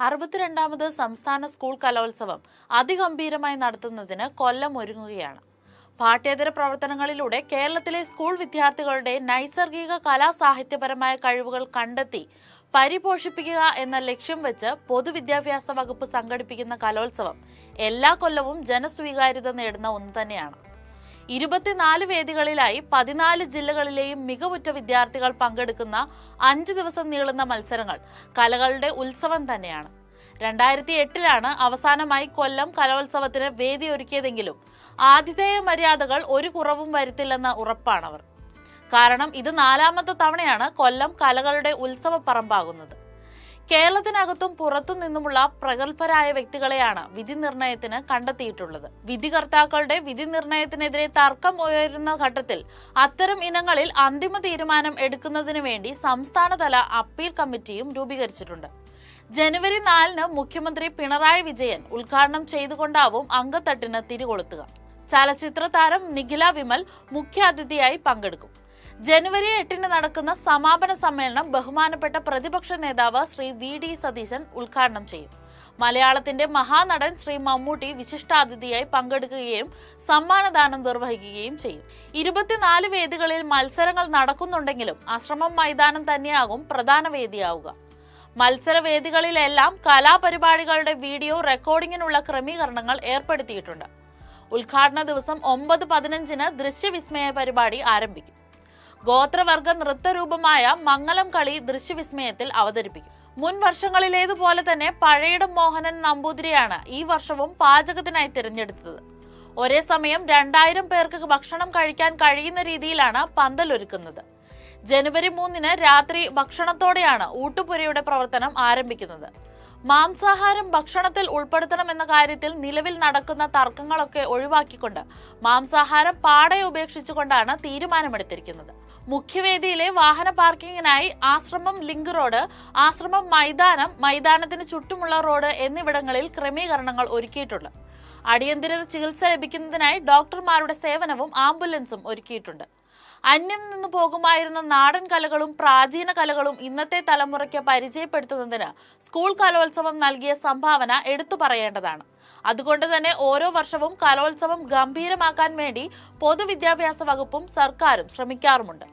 അറുപത്തിരണ്ടാമത് സംസ്ഥാന സ്കൂൾ കലോത്സവം അതിഗംഭീരമായി നടത്തുന്നതിന് കൊല്ലം ഒരുങ്ങുകയാണ്. പാഠ്യേതര പ്രവർത്തനങ്ങളിലൂടെ കേരളത്തിലെ സ്കൂൾ വിദ്യാർത്ഥികളുടെ നൈസർഗിക കലാസാഹിത്യപരമായ കഴിവുകൾ കണ്ടെത്തി പരിപോഷിപ്പിക്കുക എന്ന ലക്ഷ്യം വെച്ച് പൊതുവിദ്യാഭ്യാസ വകുപ്പ് സംഘടിപ്പിക്കുന്ന കലോത്സവം എല്ലാ കൊല്ലവും ജനസ്വീകാര്യത നേടുന്ന ഒന്ന് തന്നെയാണ്. ഇരുപത്തിനാല് വേദികളിലായി പതിനാല് ജില്ലകളിലെയും മികവുറ്റ വിദ്യാർത്ഥികൾ പങ്കെടുക്കുന്ന അഞ്ച് ദിവസം നീളുന്ന മത്സരങ്ങൾ കലകളുടെ ഉത്സവം തന്നെയാണ്. രണ്ടായിരത്തി എട്ടിലാണ് അവസാനമായി കൊല്ലം കലോത്സവത്തിന് വേദി ഒരുക്കിയതെങ്കിലും ആതിഥേയ മര്യാദകൾ ഒരു കുറവും വരുത്തില്ലെന്ന ഉറപ്പാണവർ. കാരണം ഇത് നാലാമത്തെ തവണയാണ് കൊല്ലം കലകളുടെ ഉത്സവ പറമ്പാകുന്നത്. കേരളത്തിനകത്തും പുറത്തും നിന്നുമുള്ള പ്രഗത്ഭരായ വ്യക്തികളെയാണ് വിധി നിർണയത്തിന് കണ്ടെത്തിയിട്ടുള്ളത്. വിധികർത്താക്കളുടെ വിധി നിർണയത്തിനെതിരെ തർക്കം ഉയരുന്ന ഘട്ടത്തിൽ അത്തരം ഇനങ്ങളിൽ അന്തിമ തീരുമാനം എടുക്കുന്നതിനു വേണ്ടി സംസ്ഥാനതല അപ്പീൽ കമ്മിറ്റിയും രൂപീകരിച്ചിട്ടുണ്ട്. ജനുവരി നാലിന് മുഖ്യമന്ത്രി പിണറായി വിജയൻ ഉദ്ഘാടനം ചെയ്തുകൊണ്ടാവും അങ്കത്തട്ടിന് തിരികൊളുത്തുക. ചലച്ചിത്ര താരം നിഖില വിമൽ മുഖ്യാതിഥിയായി പങ്കെടുക്കും. ജനുവരി എട്ടിന് നടക്കുന്ന സമാപന സമ്മേളനം ബഹുമാനപ്പെട്ട പ്രതിപക്ഷ നേതാവ് ശ്രീ വി ഡി സതീശൻ ഉദ്ഘാടനം ചെയ്യും. മലയാളത്തിന്റെ മഹാനടൻ ശ്രീ മമ്മൂട്ടി വിശിഷ്ടാതിഥിയായി പങ്കെടുക്കുകയും സമ്മാനദാനം നിർവഹിക്കുകയും ചെയ്യും. ഇരുപത്തിനാല് വേദികളിൽ മത്സരങ്ങൾ നടക്കുന്നുണ്ടെങ്കിലും അശ്രമം മൈതാനം തന്നെയാകും പ്രധാന വേദിയാവുക. മത്സരവേദികളിലെല്ലാം കലാപരിപാടികളുടെ വീഡിയോ റെക്കോർഡിങ്ങിനുള്ള ക്രമീകരണങ്ങൾ ഏർപ്പെടുത്തിയിട്ടുണ്ട്. ഉദ്ഘാടന ദിവസം ഒമ്പത് പതിനഞ്ചിന് ദൃശ്യവിസ്മയ പരിപാടി ആരംഭിക്കും. ഗോത്രവർഗ നൃത്തരൂപമായ മംഗലം കളി ദൃശ്യവിസ്മയത്തിൽ അവതരിപ്പിക്കും. മുൻ വർഷങ്ങളിലേതുപോലെ തന്നെ പഴയിടം മോഹനൻ നമ്പൂതിരിയാണ് ഈ വർഷവും പാചകത്തിനായി തിരഞ്ഞെടുത്തത്. ഒരേ സമയം രണ്ടായിരം പേർക്ക് ഭക്ഷണം കഴിക്കാൻ കഴിയുന്ന രീതിയിലാണ് പന്തൽ ഒരുക്കുന്നത്. ജനുവരി മൂന്നിന് രാത്രി ഭക്ഷണത്തോടെയാണ് ഊട്ടുപുരയുടെ പ്രവർത്തനം ആരംഭിക്കുന്നത്. മാംസാഹാരം ഭക്ഷണത്തിൽ ഉൾപ്പെടുത്തണമെന്ന കാര്യത്തിൽ നിലവിൽ നടക്കുന്ന തർക്കങ്ങളൊക്കെ ഒഴിവാക്കിക്കൊണ്ട് മാംസാഹാരം പാടെ ഉപേക്ഷിച്ചുകൊണ്ടാണ് തീരുമാനമെടുത്തിരിക്കുന്നത്. മുഖ്യവേദിയിലെ വാഹന പാർക്കിങ്ങിനായി ആശ്രമം ലിങ്ക് റോഡ് ആശ്രമം മൈതാനം മൈതാനത്തിന് ചുറ്റുമുള്ള റോഡ് എന്നിവിടങ്ങളിൽ ക്രമീകരണങ്ങൾ ഒരുക്കിയിട്ടുണ്ട്. അടിയന്തര ചികിത്സ ലഭിക്കുന്നതിനായി ഡോക്ടർമാരുടെ സേവനവും ആംബുലൻസും ഒരുക്കിയിട്ടുണ്ട്. അന്യം നിന്ന് പോകുമായിരുന്ന നാടൻ കലകളും പ്രാചീന കലകളും ഇന്നത്തെ തലമുറയ്ക്ക് പരിചയപ്പെടുത്തുന്നതിന് സ്കൂൾ കലോത്സവം നൽകിയ സംഭാവന എടുത്തു പറയേണ്ടതാണ്. അതുകൊണ്ട് തന്നെ ഓരോ വർഷവും കലോത്സവം ഗംഭീരമാക്കാൻ വേണ്ടി പൊതുവിദ്യാഭ്യാസ വകുപ്പും സർക്കാരും ശ്രമിക്കാറുമുണ്ട്.